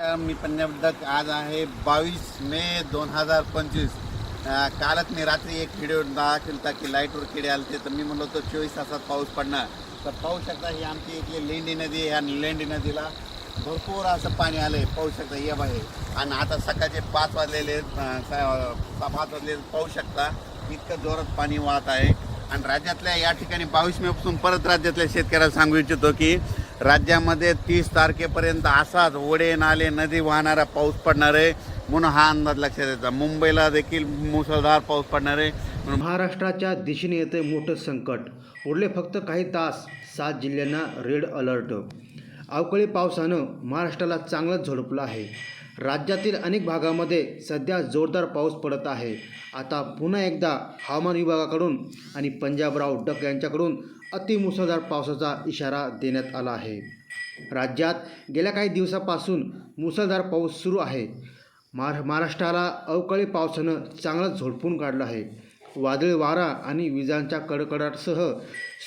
मी पंजाबदक आज आहे बावीस मे दोन हजार पंचवीस. कालच मी रात्री एक व्हिडिओ दाखवला की लाईटवर किडे आले ते तर मी म्हणलो होतो चोवीस तासात पाऊस पडणार. तर पाहू शकता ही आमची इथली लेंडी नदी आहे आणि लेंडी नदीला भरपूर असं पाणी आलं आहे पाहू शकता हे बाहेर आणि आता सकाळचे पाच वाजलेले पाच वाजलेले पाहू शकता. इतकं जोरात पाणी वाहत आहे. आणि राज्यातल्या या ठिकाणी बावीस मेपासून परत राज्यातल्या शेतकऱ्याला सांगू इच्छितो की राज्यामध्ये तीस तारखेपर्यंत असाच ओढे नाले नदी वाहणारा पाऊस पडणार आहे म्हणून हा अंदाज लक्षात येतो. मुंबईला देखील मुसळधार पाऊस पडणार आहे म्हणून महाराष्ट्राच्या दिशेने येते मोठं संकट. उरले फक्त काही तास सात जिल्ह्यांना रेड अलर्ट. अवकाळी पावसानं महाराष्ट्राला चांगलंच झोडपलं आहे. राज्यातील अनेक भागामध्ये सध्या जोरदार पाऊस पडत आहे. आता पुन्हा एकदा हवामान विभागाकडून आणि पंजाबराव डक यांच्याकडून अतिमुसळधार पावसाचा इशारा देण्यात आला आहे. राज्यात गेल्या काही दिवसापासून मुसळधार पाऊस सुरू आहे. महारा महाराष्ट्राला अवकाळी पावसानं चांगलंच झोडपून काढलं आहे. वादळी वारा आणि विजांच्या कडकडाटसह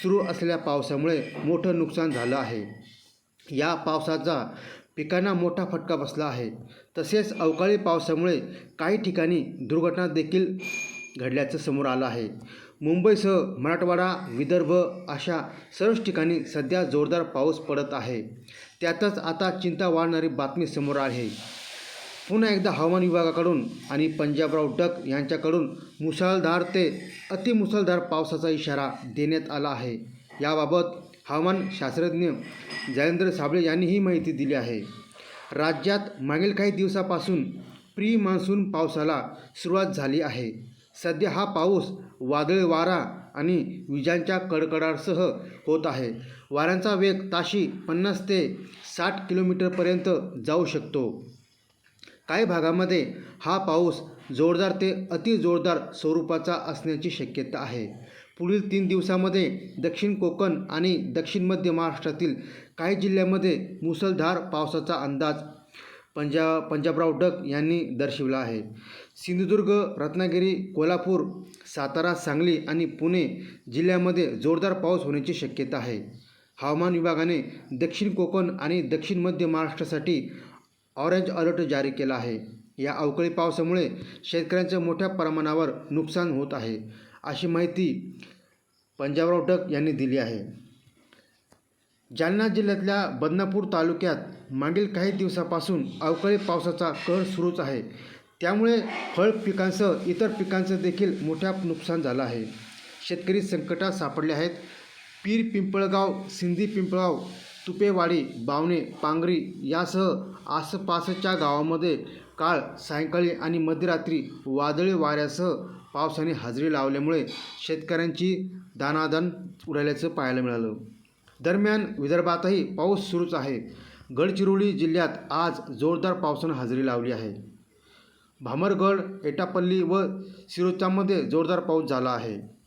सुरू असलेल्या पावसामुळे मोठं नुकसान झालं आहे. या पावसाचा पिकांना मोठा फटका बसला आहे. तसेच अवकाळी पावसामुळे काही ठिकाणी दुर्घटना देखील घडल्याचं समोर आलं आहे. मुंबईसह मराठवाडा विदर्भ अशा सर्वच ठिकाणी सध्या जोरदार पाऊस पडत आहे. त्यातच आता चिंता वाढणारी बातमी समोर आहे. पुन्हा एकदा हवामान विभागाकडून आणि पंजाबराव डक यांच्याकडून मुसळधार ते अतिमुसळधार पावसाचा इशारा देण्यात आला आहे. याबाबत हवामान शास्त्रज्ञ जयेंद्र साबळे यांनी ही माहिती दिली आहे. राज्यात मागील काही दिवसापासून प्री मान्सून पावसाला सुरुवात झाली आहे. सध्या हा पाऊस वादळी वारा आणि विजांच्या कडकडासह होत आहे. वाऱ्यांचा वेग ताशी पन्नास ते साठ किलोमीटरपर्यंत जाऊ शकतो. काही भागामध्ये हा पाऊस जोरदार ते अतिजोरदार स्वरूपाचा असण्याची शक्यता आहे. पुढील तीन दिवसामध्ये दक्षिण कोकण आणि दक्षिण मध्य महाराष्ट्रातील काही जिल्ह्यामध्ये मुसळधार पावसाचा अंदाज पंजाब पंजाबराव डक यांनी दर्शविला आहे. सिंधुदुर्ग रत्नागिरी कोल्हापूर सातारा सांगली आणि पुणे जिल्ह्यामध्ये जोरदार पाऊस होण्याची शक्यता आहे. हवामान विभागाने दक्षिण कोकण आणि दक्षिण मध्य महाराष्ट्रासाठी ऑरेंज अलर्ट जारी केला आहे. या अवकाळी पावसामुळे शेतकऱ्यांचं मोठ्या प्रमाणावर नुकसान होत आहे अशी माहिती पंजाबराव डक यांनी दिली आहे. जालना जिल्ह्यातल्या बदनापूर तालुक्यात मागील काही दिवसापासून अवकाळी पावसाचा कहर सुरूच आहे. त्यामुळे फळ पिकांसह इतर पिकांचं देखील मोठ्या नुकसान झालं आहे. शेतकरी संकटात सापडले आहेत. पीर पिंपळगाव सिंधी पिंपळगाव तुपेवाडी बावणे पांगरी यासह आसपासच्या गावामध्ये काळ सायंकाळी आणि मध्यरात्री वादळी वाऱ्यासह पावसाने हजेरी लावल्यामुळे शेतकऱ्यांची दानादान उडाल्याचं पाहायला मिळालं. दरम्यान विदर्भातही पाऊस सुरूच आहे. गडचिरोली जिल्ह्यात आज जोरदार पावसानं हजेरी लावली आहे. भामरगड एटापल्ली व सिरोचामध्ये जोरदार पाऊस झाला आहे.